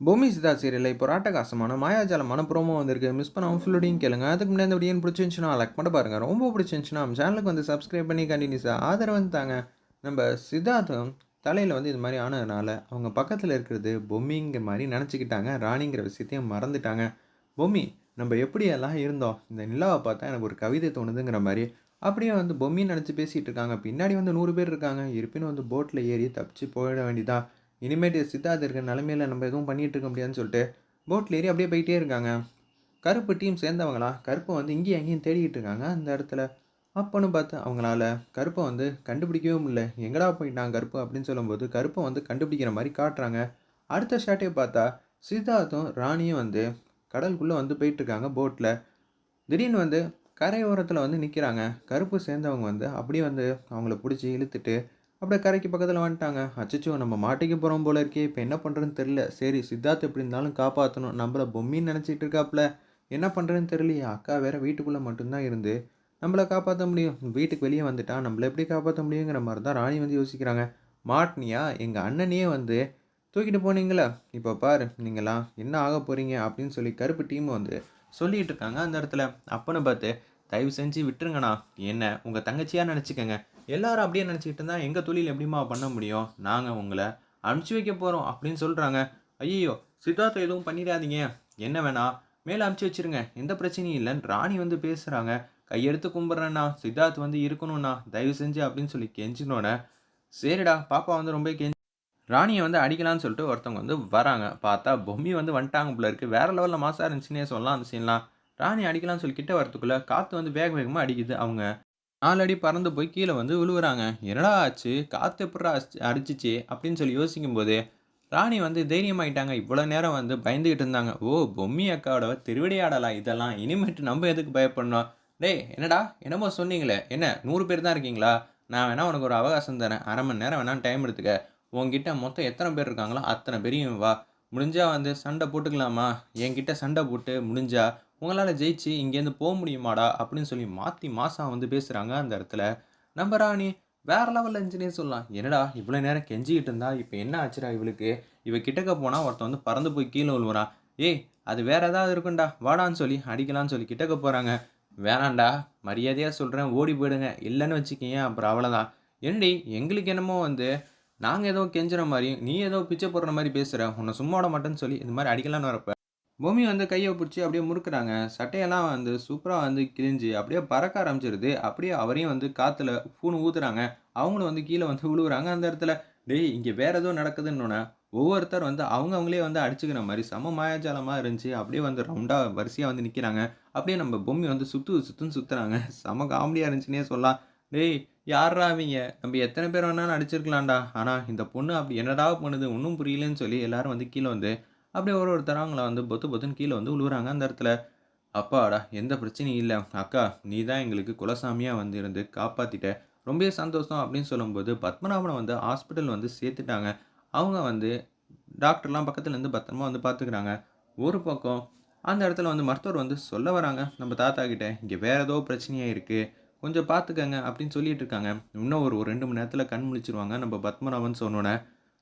பூமி சிதா சீரியலில் இப்போ ராட்டகாசமான மாயாஜாலமான ப்ரோமோ வந்திருக்கு. மிஸ் பண்ணாமல் ஃபுல்லோடையும் கேளுங்க. அதுக்கு முன்னாடி இந்த வீடியோ பிடிச்சிருந்துச்சுன்னா லைக் பண்ண பாருங்க. ரொம்ப பிடிச்சிருந்துச்சுன்னா நம்ம சேனலுக்கு வந்து சப்ஸ்கிரைப் பண்ணி கண்டினியூஸாக ஆதரவு தாங்க. நம்ம சித்தார்த்தம் தலையில் வந்து இது மாதிரி ஆனதுனால அவங்க பக்கத்தில் இருக்கிறது பொம்மிங்கிற மாதிரி நினச்சிக்கிட்டாங்க. ராணிங்கிற விஷயத்தையும் மறந்துட்டாங்க. பொம்மி நம்ம எப்படியெல்லாம் இருந்தோம்? இந்த நிலாவை பார்த்தா எனக்கு ஒரு கவிதை தோணுதுங்கிற மாதிரி. அப்படியே வந்து பொம்மின்னு நினச்சி பேசிகிட்டு இருக்காங்க. பின்னாடி வந்து நூறு பேர் இருக்காங்க. இருப்பினும் வந்து போட்டில் ஏறி தப்பிச்சு போயிட வேண்டியதா? இனிமேட்டு சித்தார்த் இருக்கிற நிலமையில நம்ம எதுவும் பண்ணிகிட்டு இருக்க முடியாதுன்னு சொல்லிட்டு போட்டில் ஏறி அப்படியே போயிட்டே இருக்காங்க. கருப்பு டீம் சேர்ந்தவங்களா? கருப்பை வந்து இங்கேயும் அங்கேயும் தேடிக்கிட்டு இருக்காங்க அந்த இடத்துல. அப்போன்னு பார்த்து அவங்களால கருப்பை வந்து கண்டுபிடிக்கவே முடியல எங்கடா போயிட்டான் கருப்பு அப்படின்னு சொல்லும்போது கருப்பை வந்து கண்டுபிடிக்கிற மாதிரி காட்டுறாங்க. அடுத்த ஷாட்டே பார்த்தா சித்தார்த்தும் ராணியும் வந்து கடலுக்குள்ளே வந்து போயிட்டுருக்காங்க போட்டில் திடீர்னு வந்து கரையோரத்தில் வந்து நிற்கிறாங்க கருப்பு சேர்ந்தவங்க வந்து அப்படியே வந்து அவங்கள பிடிச்சி இழுத்துட்டு அப்படியே கரைக்கு பக்கத்தில் வந்துட்டாங்க. அச்சச்சோ நம்ம மாட்டிக்க போகிறோம் போல இருக்கே. இப்போ என்ன பண்ணுறதுன்னு தெரில சரி சித்தார்த் எப்படி இருந்தாலும் காப்பாற்றணும் நம்மள பொம்மின்னு நினச்சிட்டு இருக்காப்புல என்ன பண்ணுறதுன்னு தெரியலையே. அக்கா வேறு வீட்டுக்குள்ளே மட்டும்தான் இருந்து நம்மளை காப்பாற்ற முடியும். வீட்டுக்கு வெளியே வந்துட்டா நம்மளை எப்படி காப்பாற்ற முடியுங்கிற மாதிரி தான் ராணி வந்து யோசிக்கிறாங்க. மாட்னியா எங்கள் அண்ணனையே வந்து தூக்கிட்டு போனீங்களா. இப்போ பாரு நீங்களாம் என்ன ஆக போகிறீங்க அப்படின்னு சொல்லி கருப்பு டீம் வந்து சொல்லிகிட்டு இருக்காங்க அந்த இடத்துல. அப்போன்னு பார்த்து தயவு செஞ்சு விட்டுருங்கண்ணா. என்ன உங்கள் தங்கச்சியாக நினச்சிக்கோங்க. எல்லாரும் அப்படியே நினச்சிக்கிட்டு இருந்தால் எங்கள் தொழில் எப்படிமா பண்ண முடியும்? நாங்கள் உங்களை அனுப்பிச்சி வைக்க போகிறோம் அப்படின்னு சொல்கிறாங்க ஐயோ சித்தார்த்தை எதுவும் பண்ணிடாதீங்க. என்ன வேணா மேலே அனுப்பிச்சி வச்சிருங்க. எந்த பிரச்சனையும் இல்லைன்னு ராணி வந்து பேசுகிறாங்க கையெடுத்து கும்பிட்றேண்ணா. சித்தார்த் வந்து இருக்கணும்ண்ணா. தயவு செஞ்சு அப்படின்னு சொல்லி கெஞ்சினோட சரிடா பாப்பா வந்து ரொம்ப கெஞ்சி ராணியை வந்து அடிக்கலாம்னு சொல்லிட்டு ஒருத்தவங்க வந்து வராங்க. பார்த்தா பொம்மி வந்து வந்துட்டாங்க போல இருக்குது வேறு லெவலில் மாசாக இருந்துச்சுன்னே சொல்லலாம் அந்த சீன்லாம் ராணி அடிக்கலாம்னு சொல்லி கிட்ட வரத்துக்குள்ளே காற்று வந்து வேக வேகமாக அடிக்குது. அவங்க நாலு அடி பறந்து போய் கீழே வந்து விழுவுறாங்க. என்னடா ஆச்சு? காற்று எப்படா அடிச்சிச்சு? அப்படின்னு சொல்லி யோசிக்கும் போது ராணி வந்து தைரியமாயிட்டாங்க. இவ்வளோ நேரம் வந்து பயந்துக்கிட்டு இருந்தாங்க. ஓ பொம்மி அக்காவோட திருவிடையாடலாம் இதெல்லாம்? இனிமேட்டு நம்ம எதுக்கு பயப்படணும்? டேய் என்னடா? என்னமோ சொன்னீங்களே. என்ன நூறு பேர் தான் இருக்கீங்களா? நான் வேணா உனக்கு ஒரு அவகாசம் தரேன். அரை மணி நேரம் வேணால் டைம் எடுத்துக்க. உங்ககிட்ட மொத்தம் எத்தனை பேர் இருக்காங்களோ அத்தனை பேரையும் வா. முடிஞ்சால் வந்து சண்டை போட்டுக்கலாமா? என்கிட்ட சண்டை போட்டு முடிஞ்சால் உங்களால் ஜெயிச்சு இங்கேருந்து போக முடியுமாடா அப்படின்னு சொல்லி மாற்றி மாதம் வந்து பேசுகிறாங்க அந்த இடத்துல. நம்ம ராணி வேற லெவலில் இருந்துச்சுன்னே சொல்லலாம். என்னடா இவ்வளோ நேரம் கெஞ்சிக்கிட்டு இருந்தா இப்போ என்ன ஆச்சுடா இவளுக்கு? இவ கிட்டக்க போனால் ஒருத்தன் வந்து பறந்து போய் கீழே விழுவுறான். ஏய் அது வேறு ஏதாவது இருக்கும்டா வாடான்னு சொல்லி அடிக்கலான்னு சொல்லி கிட்டக்க போகிறாங்க வேணாண்டா மரியாதையாக சொல்கிறேன் ஓடி போயிடுங்க. இல்லைன்னு வச்சுக்கிங்க அப்புறம் அவ்வளோதான் என்னடி எங்களுக்கு என்னமோ வந்து நாங்கள் ஏதோ கெஞ்சுற மாதிரி நீ ஏதோ பிச்சை போடுற மாதிரி பேசுகிற உன்னை சும்மா விட மாட்டேன்னு சொல்லி இந்த மாதிரி அடிக்கலான்னு வரப்ப பூமி வந்து கையை பிடிச்சி அப்படியே முறுக்குறாங்க. சட்டையெல்லாம் வந்து சூப்பராக வந்து கிழிஞ்சு அப்படியே பறக்க ஆரம்பிச்சிருது. அப்படியே அவரையும் வந்து காற்றுல பூணு ஊற்றுறாங்க அவங்களும் வந்து கீழே வந்து விழுவுறாங்க அந்த இடத்துல டேய் இங்கே வேறு ஏதோ நடக்குதுன்னு ஒவ்வொருத்தர் வந்து அவங்க அவங்களே வந்து அடிச்சுக்கிற மாதிரி செம மாயாஜாலமாக இருந்துச்சு. அப்படியே வந்து ரவுண்டாக வரிசையாக வந்து நிற்கிறாங்க அப்படியே நம்ம பொம்மி வந்து சுற்று சுற்றுன்னு சுற்றுறாங்க செம காமெடியாக இருந்துச்சுன்னே சொல்லலாம். டேய் யாரா அவங்க நம்ம எத்தனை பேர் வேணாலும் அடிச்சிருக்கலாம்டா. ஆனால் இந்த பொண்ணு அப்படி என்னடா பண்ணுது? ஒன்றும் புரியலன்னு சொல்லி எல்லாரும் வந்து கீழே வந்து அப்படியே ஒரு ஒருத்தர் அவங்கள வந்து பொத்து பொத்துன்னு கீழே வந்து உழுவுறாங்க அந்த இடத்துல. அப்பாடா எந்த பிரச்சனையும் இல்லை. அக்கா நீ தான் எங்களுக்கு குலசாமியாக வந்து இருந்து காப்பாற்றிட்ட ரொம்ப சந்தோஷம் அப்படின்னு சொல்லும்போது பத்மநாபனை வந்து ஹாஸ்பிட்டல் வந்து சேர்த்துட்டாங்க. அவங்க வந்து டாக்டர்லாம் பக்கத்துலேருந்து பத்திரமா வந்து பார்த்துக்கிறாங்க ஒரு பக்கம் அந்த இடத்துல வந்து மருத்துவர் வந்து சொல்ல வராங்க. நம்ம தாத்தா கிட்ட இங்கே வேறு ஏதோ பிரச்சனையாக இருக்குது கொஞ்சம் பார்த்துக்கங்க அப்படின்னு சொல்லிட்டு இருக்காங்க. இன்னும் ஒரு ஒரு ரெண்டு மணி நேரத்தில் கண் முழிச்சிருவாங்க நம்ம பத்மநாபன் சொன்னோன்னே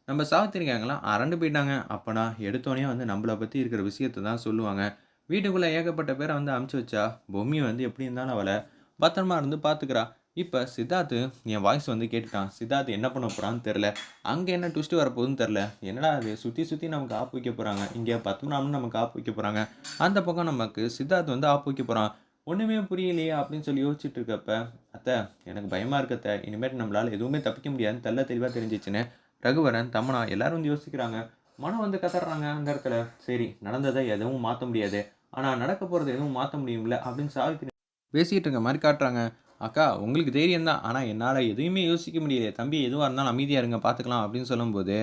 நம்ம சாவித்திரிக்காங்களாம் அரண்டு போயிட்டாங்க. அப்போனா எடுத்தோடனே வந்து நம்மளை பற்றி இருக்கிற விஷயத்தை தான் சொல்லுவாங்க. வீட்டுக்குள்ளே ஏகப்பட்ட பேரை வந்து அமுச்சு வச்சா பொம்மி வந்து எப்படி இருந்தாலும் அவளை பத்திரமா இருந்து பார்த்துக்கிறா இப்போ சித்தார்த்து என் வாய்ஸ் வந்து கேட்டுட்டான். சித்தார்த்து என்ன பண்ண போகிறான்னு தெரில அங்கே என்ன ட்விஸ்ட்டு வரப்போகுதுன்னு தெரில என்னடா அது சுற்றி சுற்றி நமக்கு ஆப்பு வைக்க போகிறாங்க இங்கே பத்மநாபன் நமக்கு ஆப்பு வைக்க போகிறாங்க அந்த பக்கம் நமக்கு சித்தார்த்து வந்து ஆப்பு வைக்க போகிறான் ஒன்றுமே புரியலையே அப்படின்னு சொல்லி யோசிச்சுட்டு இருக்கப்ப அத்தை எனக்கு பயமாக இருக்கத்த இனிமேட்டு நம்மளால் எதுவுமே தப்பிக்க முடியாதுன்னு தெல்ல தெளிவாக தெரிஞ்சிச்சுன்னு ரகுவரன் தமனா எல்லாரும் வந்து யோசிக்கிறாங்க. மனம் வந்து கதறாங்க அந்த இடத்துல. சரி நடந்ததை எதுவும் மாற்ற முடியாது. ஆனால் நடக்க போகிறது எதுவும் மாற்ற முடியும்ல அப்படின்னு சாவித்திரி பேசிகிட்டு இருக்க மாதிரி காட்டுறாங்க. அக்கா உங்களுக்கு தைரியம் தான். ஆனால் என்னால் எதுவுமே யோசிக்க முடியல தம்பி எதுவாக இருந்தாலும் அமைதியாக இருங்க பார்த்துக்கலாம் அப்படின்னு சொல்லும்போது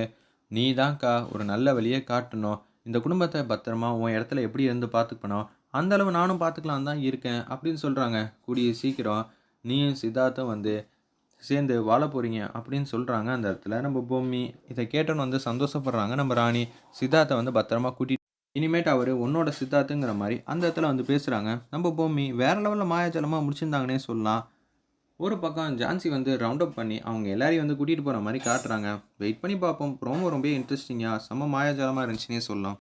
நீ தான்க்கா ஒரு நல்ல வழியை காட்டணும். இந்த குடும்பத்தை பத்திரமா உன் இடத்துல எப்படி இருந்து பார்த்துக்கணும் அந்த அளவு நானும் பார்த்துக்கலாம் தான் இருக்கேன் அப்படின்னு சொல்கிறாங்க கூடிய சீக்கிரம் நீயும் சித்தார்த்தும் வந்து சேர்ந்து வாழ போகிறீங்க அப்படின்னு சொல்கிறாங்க அந்த இடத்துல. நம்ம பூமி இதை கேட்டோன்னு வந்து சந்தோஷப்படுறாங்க. நம்ம ராணி சித்தார்த்தை வந்து பத்திரமா கூட்டிட்டு இனிமேட்டு அவர் உன்னோட சித்தார்த்துங்கிற மாதிரி அந்த இடத்துல வந்து பேசுகிறாங்க நம்ம பூமி வேறு லெவலில் மாயாஜலமாக முடிச்சிருந்தாங்கன்னே சொல்லலாம். ஒரு பக்கம் ஜான்சி வந்து ரவுண்ட் அப் பண்ணி அவங்க எல்லாரையும் வந்து கூட்டிகிட்டு போகிற மாதிரி காட்டுறாங்க. வெயிட் பண்ணி பார்ப்போம். ரொம்ப ரொம்ப இன்ட்ரெஸ்டிங்காக செம்ம மாயாஜாலமாக இருந்துச்சுன்னே சொல்லலாம்.